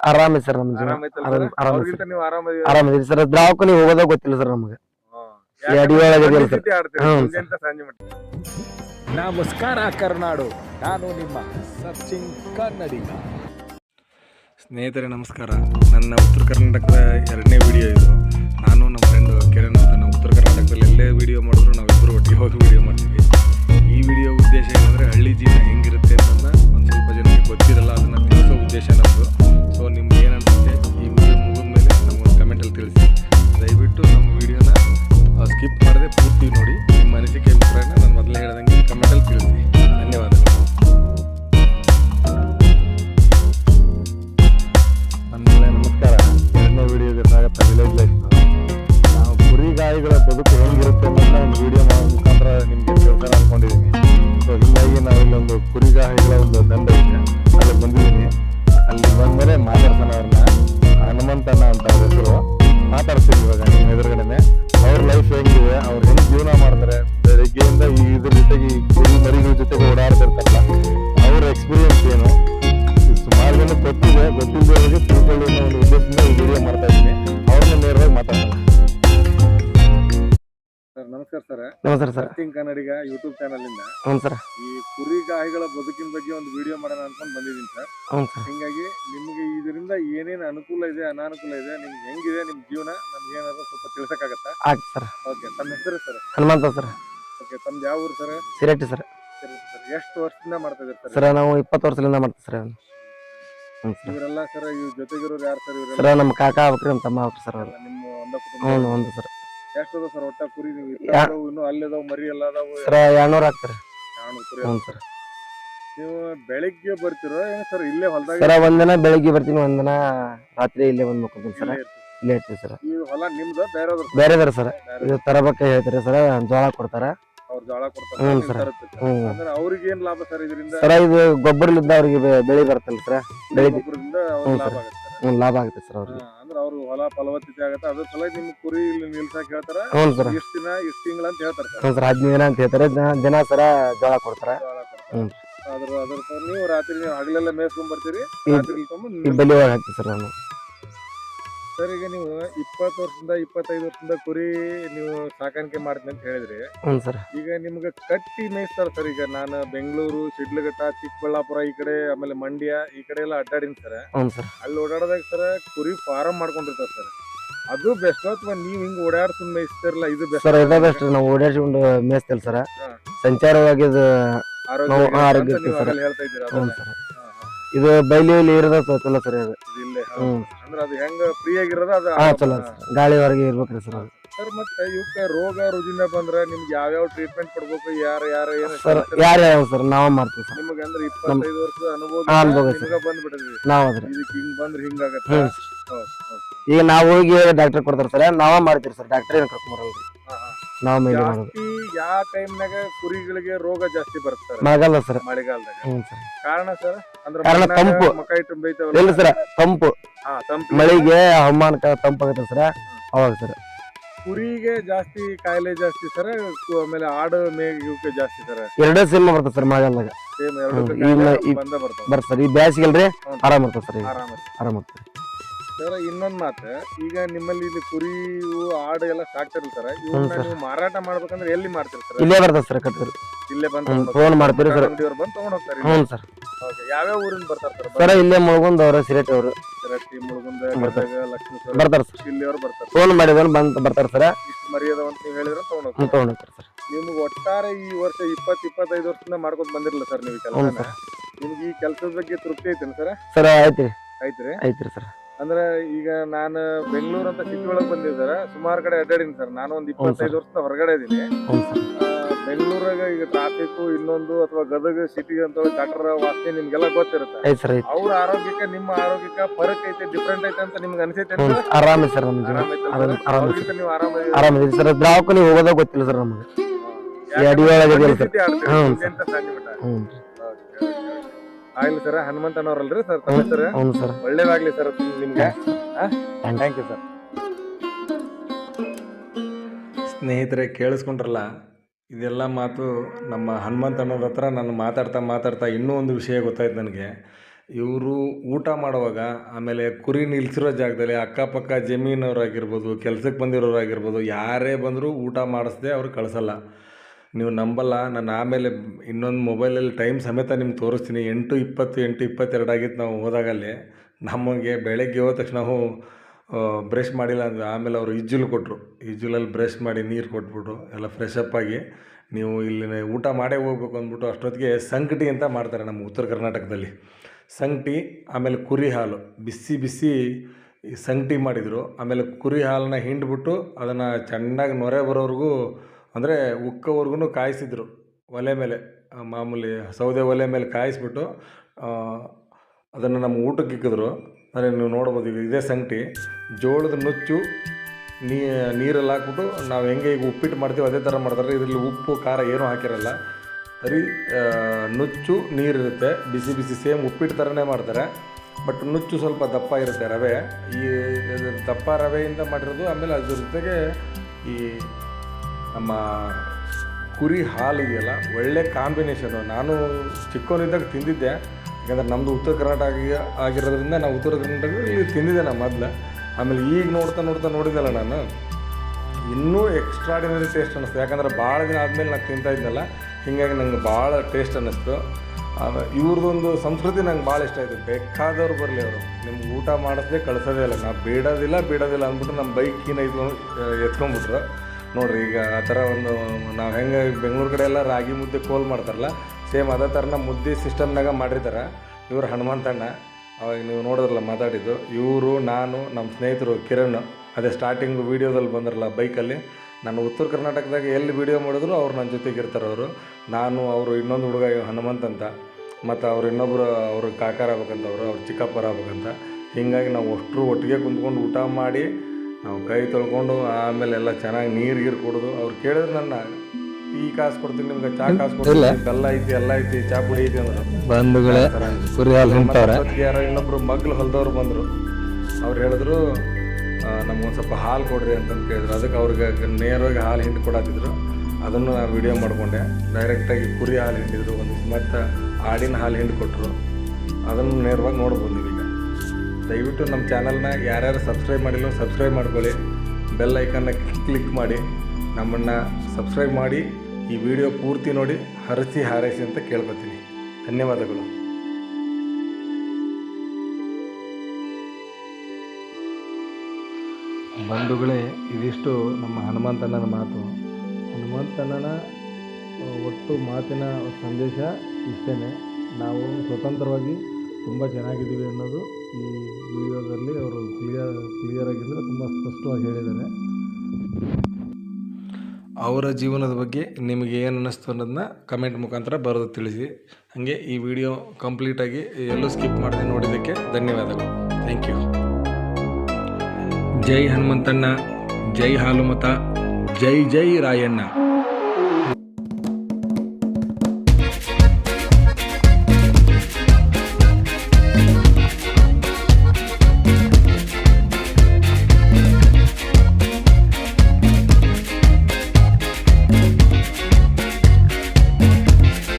ಆರಾಮ ಸರ್ ನಮ್ ಆರಾಮ ಸರ್? ಆರಾಮ್ ನೀವು ಹೋಗೋದ ಗೊತ್ತಿಲ್ಲ ಸರ್ ನಮ್ಗೆ. ನಮಸ್ಕಾರ ಕರ್ನಾಡು. ನಾನು ನಿಮ್ಮ ಸರ್ಚಿಂಗ್ ಕನ್ನಡಿಗ. ಸ್ನೇಹಿತರೆ ನಮಸ್ಕಾರ. ನನ್ನ ಉತ್ತರ ಕರ್ನಾಟಕದ ಎರಡನೇ ವಿಡಿಯೋ ಇದು. ನಾನು ನಮ್ಮ ಫ್ರೆಂಡ್ ಕಿರಣ್ ಅಂತ. ನಾವು ಉತ್ತರ ಕರ್ನಾಟಕದಲ್ಲಿ ಎಲ್ಲೇ ವಿಡಿಯೋ ಮಾಡಿದ್ರು ನಾವಿಬ್ಬರು ಒಟ್ಟಿಗೆ ಹೋಗಿ ವಿಡಿಯೋ ಮಾಡ್ತೀವಿ. ಈ ವಿಡಿಯೋ ಉದ್ದೇಶ ಏನಂದ್ರೆ ಹಳ್ಳಿ ಜೀವನ ಹೆಂಗಿರುತ್ತೆ ಅಂತ ಒಂದು ಸ್ವಲ್ಪ ಜನಕ್ಕೆ ಗೊತ್ತಿರಲ್ಲ. ಅದನ್ನು ತಿಳಿಸೋ ಉದ್ದೇಶ ನಮ್ಮದು ನಿಮ್ಗೆ ಏನನ್ಸುತ್ತೆ ಈ ವಿಡಿಯೋ ಮುಗಿದ ಮೇಲೆ ನಮ್ಗೊಂದು ಕಮೆಂಟಲ್ಲಿ ತಿಳಿಸಿ. ದಯವಿಟ್ಟು ನಮ್ಮ ವಿಡಿಯೋನ ಸ್ಕಿಪ್ ಮಾಡದೆ ಪೂರ್ತಿ ನೋಡಿ. ನಿಮ್ಮ ಅನಿಸಿಕೆ, ಅಭಿಪ್ರಾಯನ ನಾನು ಮೊದಲೇ ಹೇಳ್ದಂಗೆ ಕಮೆಂಟಲ್ಲಿ ತಿಳಿಸಿ. ಧನ್ಯವಾದಗಳು. ಆಮೇಲೆ ನಮಸ್ಕಾರ. ಎರಡನೇ ವಿಡಿಯೋಗೆ ಸ್ವಾಗತ. ವಿಲೇಜ್ ಲೈಫ್ ನಾವು ಕುರಿ ಗಾಯಿಗಳ ಬದುಕು ಹೆಂಗಿರುತ್ತೆ ಅಂತ ಒಂದು ವಿಡಿಯೋ ಮುಖಾಂತರ ನಿಮಗೆ ಕೇಳ್ತಾರೆ ಅನ್ಕೊಂಡಿದ್ದೀನಿ ಸೊ ಹೀಗಾಗಿ ಕುರಿ ಗಾಯಿಗಳ ಒಂದು ದಂಡ ಸರ್ ನಮಸ್ಕಾರ ಸರ್. ನಮಸ್ಕಾರ sir. Searching Kannadiga YouTube channel ಇಂದ. ಹ್ಞೂ ಸರ್. ಈ ಕುರಿ ಗಾಯಿಗಳ ಬದುಕಿನ ಬಗ್ಗೆ ಒಂದು ವಿಡಿಯೋ ಮಾಡೋಣ ಅಂತ ಬಂದಿದ್ದೀನಿ ಸರ್. ಹ್ಞೂ ಸರ್. ಹಿಂಗಾಗಿ ನಿಮ್ಗೆ ಇದರಿಂದ ಏನೇನು ಅನುಕೂಲ ಇದೆ ಅನಾನುಕೂಲ ಇದೆ ನಿಮ್ಗೆ ಹೆಂಗಿದೆ ನಿಮ್ ಜೀವನ ನಮ್ಗೆ ಏನಾದ್ರು ಸ್ವಲ್ಪ ತಿಳ್ಸಕ್ಕಾಗತ್ತಾ? ಆಯ್ತು ಸರ್. ಓಕೆ ತಮ್ಮ ಹೆಸರು ಸರ್? ಹನುಮಂತ ಸರ್. ಓಕೆ ತಮ್ದು ಯಾವ ಊರು ಸರ್? ಸಿರಟ್ಟಿ ಸರ್. ಸರಿ ಸರ್. ಎಷ್ಟು ವರ್ಷದಿಂದ ಮಾಡ್ತಾ ಇದ್ದೀರಿ ಸರ್? ಸರ್ ನಾವು ಇಪ್ಪತ್ತು ವರ್ಷದಿಂದ ಮಾಡ್ತೀವಿ ಸರ್ ಹ್ಞೂ ಸರ್. ಇವರೆಲ್ಲ ಸರ್ ಇವ್ರ ಜೊತೆಗಿರೋರು ಯಾರು ಸರ್ ಇವರೆಲ್ಲ? ಸರ್ ನಮ್ಮ ಕಾಕ ಅವ್ರಿ ನಮ್ಮ ತಮ್ಮ ಅವ್ರಿ ಸರ್ ಅವ್ರು. ನಿಮ್ಮ ಒಂದ ಕುಟುಂಬ? ಹ್ಞೂ ಒಂದು ಸರ್. ಸರ್ ಒಟ್ಟ ಕುರಿ ನೀವು ಯಾ- ಇನ್ನು ಮರಿ ಎಲ್ಲ ಅದಾವ? ಸರ್ ಎರಡ್ನೂರು ಹಾಕ್ತಾರೆ. ಯಾವ್ದು ಕುರಿ ಹ್ಞೂ ಸರ್ ನೀವು ಬೆಳಿಗ್ಗೆ ಬರ್ತೀರೋ ಏನು ಸರ್? ಇಲ್ಲೇ ಹೊಲದಾಗ ಸರ್ ಒಂದಿನ ಬೆಳಿಗ್ಗೆ ಬರ್ತೀನಿ ಒಂದಿನ ರಾತ್ರಿ ಇಲ್ಲೇ ಬಂದು ಮುಕ್ಕೊಂತೀನಿ ಸರ್. ಇಲ್ಲೇ ಇರ್ತೀವಿ ಸರ್. ಈ ಹೊಲ ನಿಮ್ದ? ಬೇರೆ ಬೇರೆದಾರ ಸರ್. ಇದು ತರಬೇಕ ಹೇಳ್ತಾರೆ ಸರ್? ಜೋಳ ಕೊಡ್ತಾರ. ಅವ್ರ ಜೋಳ ಕೊಡ್ತಾರೆ ಹ್ಞೂ ನೀವು ಸರ್. ತರುತ್ತೀರಿ. ಹ್ಞೂ ಅಂದ್ರೆ ಅವ್ರಿಗೆ ಏನ್ ಲಾಭ ಸರ್ ಇದರಿಂದ? ಸರ್ ಇದು ಗೊಬ್ಬರಲಿದ್ದ ಅವ್ರಿಗೆ ಬೆ- ಬೆಳೆ ಬರ್ತಲ್ಲ ಸರ್. ಗೊಬ್ಬರದಿಂದ ಹ್ಞೂ ಲಾಭ ಸರ್. ಆಗುತ್ತೆ ಸರ್. ಹ್ಞೂ ಲಾಭ ಆಗುತ್ತೆ ಸರ್ ಅವ್ರಿಗೆ. ಹಾ, ಅಂದ್ರೆ ಅವ್ರು ಹೊಲ ಫಲವತ್ತತೆ ಆಗತ್ತೆ. ಅದ್ರ ಸಲ ನಿಮ್ ಕುರಿ ಇಲ್ಲಿ ನಿಲ್ಸಕ್ ಹೇಳ್ತಾರ. ಹ್ಞೂ ಸರ್. ಇಷ್ಟ ದಿನ ಇಷ್ಟ ತಿಂಗಳ ಅಂತ ಹೇಳ್ತಾರೆ ಸರ್. ಹ್ಞೂ ಸರ್ ಹದಿನೈದು ದಿನ ಅಂತ ಹೇಳ್ತಾರೆ. ದಿನ- ದಿನ ಸರ ಜೋಳ ಕೊಡ್ತಾರ. ಜೋಳ. ಹ್ಞೂ. ಅದ್ರ ಅದ್ರ ನೀವು ರಾತ್ರಿ ನೀವು ಹಗಲೆಲ್ಲ ಮೇಯ್ಸ್ಕೊಂಡ್ ಬರ್ತೀರಿ. ರಾತ್ರಿ ಈ ಬೆಲೆ ಒಳಗೆ ಹಾಕ್ತೀವಿ ಸರ್ ನಾನು ಸರ್ ಈಗ ನೀವು ಇಪ್ಪತ್ತು ವರ್ಷದಿಂದ ಇಪ್ಪತ್ತೈದು ವರ್ಷದಿಂದ ಕುರಿ ನೀವು ಸಾಕಾಣಿಕೆ ಮಾಡ್ತೀನಿ ಅಂತ ಹೇಳಿದ್ರಿ. ಹ್ಞೂ ಸರ್. ಈಗ ನಿಮ್ಗೆ ಕಟ್ಟಿ ಮೇಯಿಸ್ತಾರ ಸರ್ ಈಗ ನಾನು ಬೆಂಗಳೂರು ಶಿಡ್ಲಘಟ್ಟ ಚಿಕ್ಕಬಳ್ಳಾಪುರ ಈ ಕಡೆ ಆಮೇಲೆ ಮಂಡ್ಯ ಈ ಕಡೆ ಎಲ್ಲ ಅಡ್ಡಾಡಿನಿ ಸರ್. ಹ್ಞೂ ಸರ್. ಅಲ್ಲಿ ಓಡಾಡದಾಗ ಸರ್ ಕುರಿ ಫಾರಂ ಮಾಡ್ಕೊಂಡಿರ್ತಾರೆ ಸರ್. ಅದು ಬೆಸ್ಟ್ ಅಥವಾ ನೀವು ಹಿಂಗ್ ಓಡಾಡ್ಕೊಂಡು ಮೇಯಿಸ್ತಿರಲ್ಲ ಇದು ಬೆಸ್ಟ್ ಸರ್ ಇದೇ ಬೆಸ್ಟ್ ನಾವು ಓಡಾಡಿಸ್ಕೊಂಡು ಮೇಯಿಸ್ತೇವೆ ಸರ್. ಸಂಚಾರವಾಗಿ ಇದು ಆರೋಗ್ಯ ನಾವು. ಹೇಳ್ತಾ ಇದ್ದೀರಾ ಹ್ಞೂ ಸರ್. ಇದು ಬೈಲಿಯಲ್ಲಿ ಇರೋದ ಚಲೋ ಸರ್ ಇದು. ಇದು ಇಲ್ಲೇ ಹಾ. ಹ್ಞೂ ಅಂದ್ರೆ ಅದು ಹೆಂಗ ಫ್ರೀ ಆಗಿರೋದು ಅದು ಹಾಂ ಚಲೋ ಸರ್. ಗಾಳಿ ಹೊರಗೆ ಇರ್ಬೇಕ್ರಿ ಸರ್ ಅದು. ಸರ್ ಮತ್ತೆ ಇವಕ್ಕೆ ರೋಗ ರುಜಿನ ಬಂದ್ರೆ ನಿಮ್ಗೆ ಯಾವ್ಯಾವ ಟ್ರೀಟ್ಮೆಂಟ್ ಕೊಡ್ಬೇಕು ಯಾರ ಯಾರ ಏನು ಸರ್ ಯಾರು ಯಾವ ಸರ್ ನಾವು ಮಾಡ್ತೀವಿ ಸರ್. ನಿಮಗೆ ಅಂದ್ರೆ ಇಪ್ಪತ್ತೈದು ವರ್ಷದ ಅನುಭವ ಹಾ, ಅನುಭವ ಐತೆ. ನಿಮ್ಗೆ ಬಂದ್ಬಿಟ್ಟಿದ್ರಿ ನಾವು ಅದ್ರಿ. ಇದಕ್ಕೆ ಹಿಂಗ್ ಬಂದ್ರೆ ಹಿಂಗಾಗತ್ತೆ ಹೌದ್. ಈಗ ನಾವು ಹೋಗಿ ಡಾಕ್ಟರ್ ಕೊಡ್ತಾರೆ ಸರ್. ನಾವ ಮಾಡ್ತೀವಿ ಸರ್. ಡಾಕ್ಟರ್ ಏನು ಕರ್ಕೊಂಬರಲ್ರಿ. ನಾವು ಮೈಲಿ ಮಾಡೋದು. ಜಾಸ್ತಿ ಯಾವ ಟೈಮ್ನಾಗ ಕುರಿಗಳಿಗೆ ರೋಗ ಜಾಸ್ತಿ ಬರುತ್ತೆ ಮಳೆಗಾಲ ಸರ್. ಮಳೆಗಾಲದಾಗ. ಹ್ಞೂ ಸರ್. ಕಾರಣ ಸರ್? ಅಂದ್ರೆ ಕಾರಣ ಮಣ್ಣಾಗ ತಂಪು. ಮಕ ಇಟ್ಟು ಇಲ್ಲ ಸರ್? ತಂಪು. ಹಾ ತಂಪು. ಮಳೆಗೆ ಹವಾಮಾನಕ್ಕೆ ತಂಪಾಗುತ್ತೆ ಸರ್. ಅವಾಗ ಸರ್. ಕುರಿಗೆ ಜಾಸ್ತಿ ಕಾಯಿಲೆ ಜಾಸ್ತಿ ಸರ್ ಆಮೇಲೆ ಆಡು ಮೇಗ್ ಇವಕ್ಕೆ ಜಾಸ್ತಿ ಸರ್. ಎರಡೇ ಸಿನಿಮಾ ಬರ್ತದೆ ಸರ್ ಮಳೆಗಾಲದಾಗ. ಸೇಮ್ ಹ್ಮ್. ಎರಡು ಈ- ಬಂದ ಬರ್ತಾವ ಬರ್ತ ಸರ್. ಈ ಬ್ಯಾಸಿಗಲ್ರಿ ಹ್ಞೂ. ಆರಾಮ್ ಇರ್ತದೆ ಸರ್. ಈಗ ಆರಾಮ ಆರಾಮ್ ಇರ್ತದೆ. ಸರ್ ಇನ್ನೊಂದ್ ಮಾತು. ಈಗ ನಿಮ್ಮಲ್ಲಿ ಇಲ್ಲಿ ಕುರಿ ಇವು ಆಡು ಎಲ್ಲ ಸಾಕ್ತಿರ್ತಾರೆ ಸರ್ ಸರ್. ನೀವು ಮಾರಾಟ ಮಾಡ್ಬೇಕಂದ್ರೆ ಎಲ್ಲಿ ಮಾಡ್ತೀರಿ ಸರ್? ಇಲ್ಲೇ ಬರ್ತದೆ ಸರ್ ಕಟ್ಟಿದ್ರು. ಇಲ್ಲೇ ಬಂದು ಹ್ಞೂ ತಗೊಂಡ್ ಫೋನ್ ಮಾಡ್ತೀರಿ ಸರ್. ಅಂಗಡಿಯವ್ರು ಬಂದು ತಗೊಂಡ್ ಹೋಗ್ತಾರೆ ಹ್ಞೂ ಸರ್. ಓಕೆ ಯಾವ್ಯಾವ ಊರಿಂದ ಬರ್ತಾರೆ ಸರ್ ಸರ್ ಇಲ್ಲೇ ಮುಳುಗುಂದ್ ಅವ್ರ ಸಿರೇಟ್ ಅವರು. ರಟ್ಟಿ ಮುಳುಗುಂದ ಬರ್ತಾರೆ. ಗದಗ ಲಕ್ಷ್ಮೀಶ್ವರ ಬರ್ತಾರೆ ಸರ್. ಇಲ್ಲಿಯವ್ರು ಬರ್ತಾರೆ. ಫೋನ್ ಮಾಡಿದ್ರೆ ಬಂದು ಬರ್ತಾರೆ ಸರ್. ಇಷ್ಟು ಮರ್ಯಾದ ಅಂತ ನೀವು ಹೇಳಿದ್ರೆ ತಗೊಂಡ್ ಹ್ಞೂ ಹೋಗ್ತಾರೆ ಸರ್. ನಿಮ್ಗೆ ಒಟ್ಟಾರೆ ಈ ವರ್ಷ ಇಪ್ಪತ್ ಇಪ್ಪತ್ತೈದು ವರ್ಷದಿಂದ ಮಾಡ್ಕೊಂಡ್ ಬಂದಿರಲ್ಲ ಸರ್ ನೀವು ಹ್ಞೂ ಕೆಲಸ ಸರ್. ನಿಮ್ಗೆ ಈ ಕೆಲಸದ ಬಗ್ಗೆ ತೃಪ್ತಿ ಐತೇನು ಸರ್? ಸರ್ ಐತ್ರಿ ಐತ್ರಿ ಐತ್ರಿ ಸರ್. ಅಂದ್ರೆ ಈಗ ನಾನು ಬೆಂಗಳೂರು ಅಂತ ಸಿಟಿ ಒಳಗೆ ಸುಮಾರು ಕಡೆ ಅಡ್ಡಾಡಿನಿ ಸರ್. ನಾನು ಒಂದು ಇಪ್ಪತ್ತೈದು ವರ್ಷದ ಹೊರಗಡೆ ಇದ್ದೀನಿ ಬೆಂಗಳೂರಾಗ ಈಗ ಟ್ರಾಫಿಕ್ ಇನ್ನೊಂದು ಅಥವಾ ಗದಗ ಸಿಟಿ ಅಂತ ಗಟರ ವಾಸ್ತಿ ನಿಮ್ಗೆಲ್ಲ ಗೊತ್ತಿರುತ್ತೆ. ಅವ್ರ ಆರೋಗ್ಯಕ್ಕೆ ನಿಮ್ಮ ಆರೋಗ್ಯಕ್ಕೆ ಫರಕ್ ಐತೆ ಡಿಫ್ರೆಂಟ್ ಐತೆ ಅಂತ ನಿಮ್ಗೆ ಅನ್ಸೈತೆ ಆರಾಮ ಸರ್ ನಮ್ಗೆ ನೀವು ಆರಾಮ ಸರ್. ದವಾಖಾನಿ ಹೋಗೋದ ಗೊತ್ತಿಲ್ಲ ಸರ್ ನಮ್ಗೆ. ಹ್ಞೂ ಹ್ಞೂ ಆಗ್ಲಿ ಸರ್ ಹನುಮಂತನವ್ರಲ್ರಿ ಸರ್ ತಮ್ಮ ಹೆಸರು? ಹ್ಞೂ ಸರ್ ಒಳ್ಳೇದಾಗ್ಲಿ ಸರ್ ನಿಮ್ಗೆ. ಥ್ಯಾಂಕ್ ಥ್ಯಾಂಕ್ ಯು ಸರ್ ಸ್ನೇಹಿತರೆ ಕೇಳಿಸ್ಕೊಂಡ್ರಲ್ಲ? ಇದೆಲ್ಲ ಮಾತು ನಮ್ಮ ಹನುಮಂತ ಅನ್ನೋರ ಹತ್ರ ನಾನು ಮಾತಾಡ್ತಾ ಮಾತಾಡ್ತಾ ಇನ್ನೂ ಒಂದು ವಿಷಯ ಗೊತ್ತಾಯ್ತು ನನಗೆ. ಇವರು ಊಟ ಮಾಡುವಾಗ ಆಮೇಲೆ ಕುರಿ ನಿಲ್ಸಿರೋ ಜಾಗದಲ್ಲಿ ಅಕ್ಕಪಕ್ಕ ಜಮೀನವರಾಗಿರ್ಬೋದು ಕೆಲಸಕ್ಕೆ ಬಂದಿರೋರಾಗಿರ್ಬೋದು ಯಾರೇ ಬಂದರೂ ಊಟ ಮಾಡಿಸ್ದೆ ಅವ್ರು ಕಳಿಸಲ್ಲ. ನೀವು ನಂಬಲ್ಲ, ನಾನು ಆಮೇಲೆ ಇನ್ನೊಂದು ಮೊಬೈಲಲ್ಲಿ ಟೈಮ್ ಸಮೇತ ನಿಮ್ಗೆ ತೋರಿಸ್ತೀನಿ. ಎಂಟು ಇಪ್ಪತ್ತು, ಎಂಟು ಇಪ್ಪತ್ತೆರಡು ಆಗಿತ್ತು ನಾವು ಹೋದಾಗಲ್ಲಿ. ನಮಗೆ ಬೆಳಗ್ಗೆ ಹೋದ ತಕ್ಷಣ ನಾವು ಬ್ರಷ್ ಮಾಡಿಲ್ಲ ಅಂದ್ರೆ ಆಮೇಲೆ ಅವರು ಇಜ್ಜುಲು ಕೊಟ್ಟರು ಇಜ್ಜುಲಲ್ಲಿ ಬ್ರಷ್ ಮಾಡಿ ನೀರು ಕೊಟ್ಬಿಟ್ಟು ಎಲ್ಲ ಫ್ರೆಶ್ ಅಪ್ ಆಗಿ ನೀವು ಇಲ್ಲಿ ಊಟ ಮಾಡೇ ಹೋಗ್ಬೇಕು ಅಂದ್ಬಿಟ್ಟು ಅಷ್ಟೊತ್ತಿಗೆ ಸಂಕಟಿ ಅಂತ ಮಾಡ್ತಾರೆ ನಮ್ಮ ಉತ್ತರ ಕರ್ನಾಟಕದಲ್ಲಿ. ಸಂಕಟಿ ಆಮೇಲೆ ಕುರಿ ಹಾಲು. ಬಿಸಿ ಬಿಸಿ ಸಂಕಟಿ ಮಾಡಿದರು. ಆಮೇಲೆ ಕುರಿ ಹಾಲನ್ನ ಹಿಂಡ್ಬಿಟ್ಟು ಅದನ್ನು ಚೆನ್ನಾಗಿ ನೊರೆ ಬರೋವರೆಗೂ ಅಂದರೆ ಉಕ್ಕವರೆಗೂ ಕಾಯಿಸಿದ್ರು ಒಲೆ ಮೇಲೆ ಮಾಮೂಲಿ ಸೌದೆ ಒಲೆ ಮೇಲೆ ಕಾಯಿಸ್ಬಿಟ್ಟು ಅದನ್ನು ನಮ್ಮ ಊಟಕ್ಕೆ ಇಕ್ಕಿದ್ರು. ಅಂದರೆ ನೀವು ನೋಡ್ಬೋದು ಈಗ ಇದೇ ಸಂಗಟಿ ಜೋಳದ ನುಚ್ಚು, ನೀ, ನೀರಲ್ಲಿ ಹಾಕ್ಬಿಟ್ಟು ನಾವು ಹೆಂಗೆ ಈಗ ಉಪ್ಪಿಟ್ಟು ಮಾಡ್ತೀವಿ ಅದೇ ಥರ ಮಾಡ್ತಾರೆ. ಇದರಲ್ಲಿ ಉಪ್ಪು, ಖಾರ ಏನೂ ಹಾಕಿರಲ್ಲ. ಬರೀ ನುಚ್ಚು ನೀರಿರುತ್ತೆ ಬಿಸಿ ಬಿಸಿ ಸೇಮ್ ಉಪ್ಪಿಟ್ಟು ಥರನೇ ಮಾಡ್ತಾರೆ. ಬಟ್ ನುಚ್ಚು ಸ್ವಲ್ಪ ದಪ್ಪ ಇರುತ್ತೆ ರವೆ. ಈ, ದಪ್ಪ ರವೆಯಿಂದ ಮಾಡಿರೋದು ಆಮೇಲೆ ಅದ್ರ ಜೊತೆಗೆ ಈ ನಮ್ಮ ಕುರಿ ಹಾಲು ಇದೆಯಲ್ಲ, ಒಳ್ಳೆ ಕಾಂಬಿನೇಷನು ನಾನು ಚಿಕ್ಕವನಿದ್ದಾಗ ತಿಂದಿದ್ದೆ. ಯಾಕಂದ್ರೆ ನಮ್ಮದು ಉತ್ತರ ಕರ್ನಾಟಕ ಆಗಿರೋದ್ರಿಂದ ನಾವು ಉತ್ತರ ಕರ್ನಾಟಕದಲ್ಲಿ ತಿಂದಿದ್ದೆ ನಾನು ಮೊದಲು. ಆಮೇಲೆ ಈಗ ನೋಡ್ತಾ ನೋಡ್ತಾ ನೋಡಿದ್ದಲ್ಲ ನಾನು. ಇನ್ನೂ ಎಕ್ಸ್ಟ್ರಾಡಿನರಿ ಟೇಸ್ಟ್ ಅನ್ನಿಸ್ತು. ಯಾಕಂದ್ರೆ ಭಾಳ ದಿನ ಆದಮೇಲೆ ನಾನು ತಿಂತಾ ಇದ್ದಲ್ಲ ಹೀಗಾಗಿ ನಂಗೆ ಭಾಳ ಟೇಸ್ಟ್ ಅನ್ನಿಸ್ತು. ಇವ್ರದ್ದೊಂದು ಸಂಸ್ಕೃತಿ ನಂಗೆ ಭಾಳ ಇಷ್ಟ ಆಯಿತು. ಬೇಕಾದವ್ರು ಬರಲಿ ಅವರು. ನಿಮ್ಗೆ ಊಟ ಮಾಡಿಸ್ದೆ ಕಳಿಸೋದೇ ಇಲ್ಲ. ನಾವು ಬೇಡೋದಿಲ್ಲ ಬೇಡೋದಿಲ್ಲ ಅಂದ್ಬಿಟ್ಟು ನಮ್ಮ ಬೈಕ್ ಕೀನ ಇದ್ಕೊಂಡು ಎತ್ಕೊಂಡ್ಬಿಟ್ರು. ನೋಡ್ರಿ, ಈಗ ಆ ಥರ ಒಂದು, ನಾವು ಹೆಂಗೆ ಬೆಂಗಳೂರು ಕಡೆ ಎಲ್ಲ ರಾಗಿ ಮುದ್ದೆ ಕೋಲ್ ಮಾಡ್ತಾರಲ್ಲ, ಸೇಮ್ ಅದೇ ಥರನ ಮುದ್ದೆ ಸಿಸ್ಟಮ್ನಾಗ ಮಾಡಿರ್ತಾರೆ, ಇವರು ಹನುಮಂತಣ್ಣ ಅವಾಗ ನೀವು ನೋಡಿದ್ರಲ್ಲ ಮಾತಾಡಿದ್ದು, ಇವರು, ನಾನು ನಮ್ಮ ಸ್ನೇಹಿತರು ಕಿರಣ್, ಅದೇ ಸ್ಟಾರ್ಟಿಂಗು ವೀಡಿಯೋದಲ್ಲಿ ಬಂದ್ರಲ್ಲ ಬೈಕಲ್ಲಿ ನಾನು ಉತ್ತರ ಕರ್ನಾಟಕದಾಗ ಎಲ್ಲಿ ವೀಡಿಯೋ ಮಾಡಿದ್ರು ಅವ್ರು ನನ್ನ ಜೊತೆಗೆ ಇರ್ತಾರೆ ಅವರು. ನಾನು, ಅವರು ಇನ್ನೊಂದು ಹುಡುಗ ಹನುಮಂತ್ ಅಂತ. ಮತ್ತು ಅವ್ರು ಇನ್ನೊಬ್ಬರು ಅವರು ಕಾಕಾರ ಆಗ್ಬೇಕಂತ, ಅವರು ಅವ್ರು ಚಿಕ್ಕಪ್ಪರ ಆಗ್ಬೇಕಂತ. ಹೀಗಾಗಿ ನಾವು ಅಷ್ಟರು ಒಟ್ಟಿಗೆ ಕುಂತ್ಕೊಂಡು ಊಟ ಮಾಡಿ ನಾವು ಕೈ ತೊಳ್ಕೊಂಡು ಆಮೇಲೆ ಎಲ್ಲ ಚೆನ್ನಾಗಿ ನೀರು ಗೀರು ಕುಡಿದು ಅವ್ರು ಕೇಳಿದ್ರೆ ನನ್ನ ಟೀ ಕಾಸು ಕೊಡ್ತೀನಿ ನಿಮ್ಗೆ ಚಾ ಕಾಸು ಕೊಡ್ತೀನಿ. ಬೆಲ್ಲ ಐತಿ ಎಲ್ಲ ಐತಿ ಚಾ ಪುಡಿ ಐತಿ ಅಂದ್ರೆ. ಬಂಧುಗಳೇ ಯಾರೋ ಇನ್ನೊಬ್ರು ಮಗ್ಳು ಹೊಲ್ದವ್ರು ಬಂದರು. ಅವ್ರು ಹೇಳಿದ್ರು ನಮ್ಗೊಂದು ಸ್ವಲ್ಪ ಹಾಲು ಕೊಡ್ರಿ ಅಂತಂದು ಕೇಳಿದ್ರು. ಅದಕ್ಕೆ ಅವ್ರಿಗೆ ನೇರವಾಗಿ ಹಾಲು ಹಿಂಡಿ ಕೊಡತ್ತಿದ್ರು ಅದನ್ನು ನಾನು ವಿಡಿಯೋ ಮಾಡಿಕೊಂಡೆ. ಡೈರೆಕ್ಟಾಗಿ ಕುರಿ ಹಾಲು ಹಿಂಡಿದ್ರು. ಒಂದು ಮತ್ತು ಆಡಿನ ಹಾಲು ಹಿಂಡಿ ಕೊಟ್ಟರು ಅದನ್ನು ನೇರವಾಗಿ ನೋಡ್ಬೋದು ದಯವಿಟ್ಟು ನಮ್ಮ ಚಾನಲ್ನ ಯಾರ್ಯಾರು ಸಬ್ಸ್ಕ್ರೈಬ್ ಮಾಡಿಲ್ಲ ಸಬ್ಸ್ಕ್ರೈಬ್ ಮಾಡ್ಕೊಳ್ಳಿ. ಬೆಲ್ ಐಕನ್ನ ಕ್ಲಿಕ್ ಮಾಡಿ. ನಮ್ಮನ್ನು ಸಬ್ಸ್ಕ್ರೈಬ್ ಮಾಡಿ. ಈ ವಿಡಿಯೋ ಪೂರ್ತಿ ನೋಡಿ, ಹರಸಿ ಹಾರೈಸಿ ಅಂತ ಕೇಳ್ಕೊತೀನಿ. ಧನ್ಯವಾದಗಳು. ಬಂಧುಗಳೇ, ಇದಿಷ್ಟು ನಮ್ಮ ಹನುಮಂತಣ್ಣನ ಮಾತು. ಹನುಮಂತಣ್ಣನ ಒಟ್ಟು ಮಾತಿನ ಸಂದೇಶ ಇಷ್ಟೇ ನಾವು ಸ್ವತಂತ್ರವಾಗಿ ತುಂಬ ಚೆನ್ನಾಗಿದ್ದೀವಿ ಅನ್ನೋದು ಈ ವಿಡಿಯೋದಲ್ಲಿ ಅವರು ಕ್ಲಿಯರ್ ಕ್ಲಿಯರ್ ಆಗಿದ್ದರೆ ತುಂಬ ಸ್ಪಷ್ಟವಾಗಿ ಹೇಳಿದ್ದಾರೆ. ಅವರ ಜೀವನದ ಬಗ್ಗೆ ನಿಮಗೆ ಏನು ಅನ್ನಿಸ್ತು ಅನ್ನೋದನ್ನ ಕಮೆಂಟ್ ಮುಖಾಂತರ ಬರೆದು ತಿಳಿಸಿ. ಹಾಗೆ ಈ ವಿಡಿಯೋ ಕಂಪ್ಲೀಟಾಗಿ ಎಲ್ಲೂ ಸ್ಕಿಪ್ ಮಾಡದೆ ನೋಡಿದ್ದಕ್ಕೆ ಧನ್ಯವಾದಗಳು. ಥ್ಯಾಂಕ್ ಯು ಜೈ ಹನುಮಂತಣ್ಣ, ಜೈ ಹಾಲುಮತ, ಜೈ ಜೈ ರಾಯಣ್ಣ.